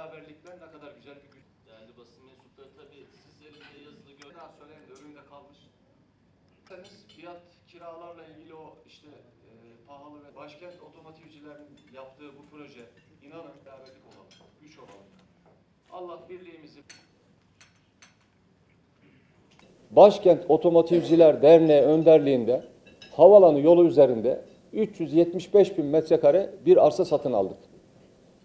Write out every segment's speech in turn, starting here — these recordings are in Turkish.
beraberlikler ne kadar güzel bir gün. Değerli basın mensupları tabii siz elinde yazılı gör. Daha söyleyin de önümde kalmış. Siz fiyat kiralarla ilgili o işte e, pahalı ve başkent otomotivcilerin yaptığı bu proje inanın beraberlik olalım, güç olalım. Allah birliğimizi Başkent Otomotivciler Derneği önderliğinde havalanı yolu üzerinde 375 bin metrekare bir arsa satın aldık.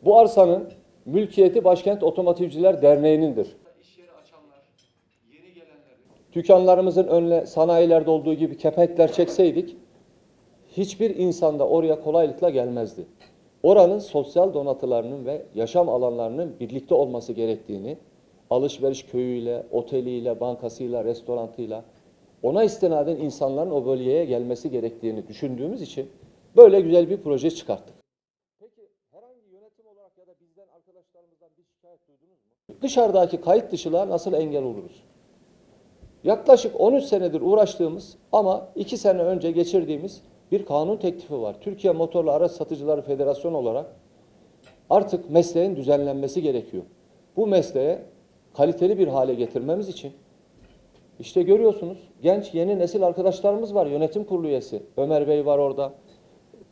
Bu arsanın mülkiyeti Başkent Otomotivciler Derneği'nindir. Dükkanlarımızın önüne sanayilerde olduğu gibi kepenkler çekseydik hiçbir insan da oraya kolaylıkla gelmezdi. Oranın sosyal donatılarının ve yaşam alanlarının birlikte olması gerektiğini, alışveriş köyüyle, oteliyle, bankasıyla, restorantıyla ona istinaden insanların o bölgeye gelmesi gerektiğini düşündüğümüz için böyle güzel bir proje çıkarttık. Peki herhangi yönetim olarak ya da bizden arkadaşlarımızdan bir şikayet duydunuz mu? Dışarıdaki kayıt dışılığa nasıl engel oluruz? Yaklaşık 13 senedir uğraştığımız ama 2 sene önce geçirdiğimiz bir kanun teklifi var. Türkiye Motorlu Araç Satıcıları Federasyonu olarak artık mesleğin düzenlenmesi gerekiyor. Bu mesleğe kaliteli bir hale getirmemiz için işte görüyorsunuz genç yeni nesil arkadaşlarımız var. Yönetim kurulu üyesi. Ömer Bey var orada.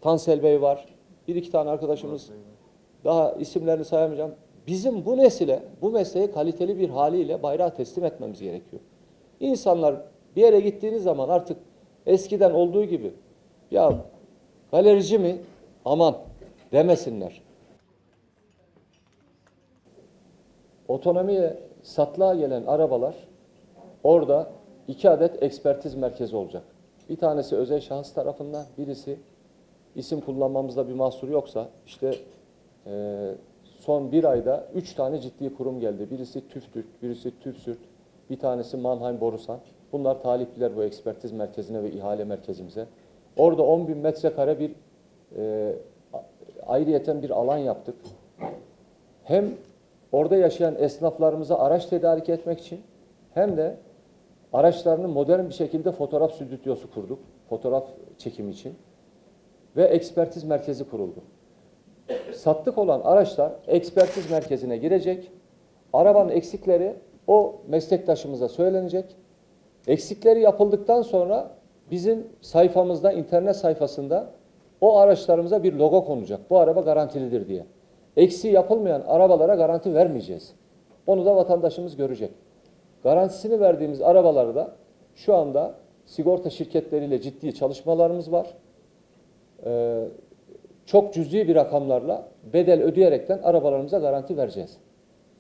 Tansel Bey var. Bir iki tane arkadaşımız. Daha isimlerini sayamayacağım. Bizim bu nesile, bu mesleği kaliteli bir haliyle bayrağı teslim etmemiz gerekiyor. İnsanlar bir yere gittiğiniz zaman artık eskiden olduğu gibi ya galerici mi aman demesinler. Otonomiye satlığa gelen arabalar orada iki adet ekspertiz merkezi olacak. Bir tanesi özel şahıs tarafından, birisi isim kullanmamızda bir mahsur yoksa işte e, son bir ayda üç tane ciddi kurum geldi. Birisi TÜFTÜRK, birisi TÜFSÜRT, bir tanesi Mannheim Borusan. Bunlar talipliler bu ekspertiz merkezine ve ihale merkezimize. Orada 10 bin metrekare bir e, ayrıyeten bir alan yaptık. Hem orada yaşayan esnaflarımıza araç tedarik etmek için hem de araçlarını modern bir şekilde fotoğraf stüdyosu kurduk. Fotoğraf çekimi için. Ve ekspertiz merkezi kuruldu. Sattık olan araçlar ekspertiz merkezine girecek. Arabanın eksikleri o meslektaşımıza söylenecek. Eksikleri yapıldıktan sonra bizim sayfamızda, internet sayfasında o araçlarımıza bir logo konacak. Bu araba garantilidir diye. Eksiği yapılmayan arabalara garanti vermeyeceğiz. Onu da vatandaşımız görecek. Garantisini verdiğimiz arabaları da şu anda sigorta şirketleriyle ciddi çalışmalarımız var. Ee, çok cüzi bir rakamlarla bedel ödeyerekten arabalarımıza garanti vereceğiz.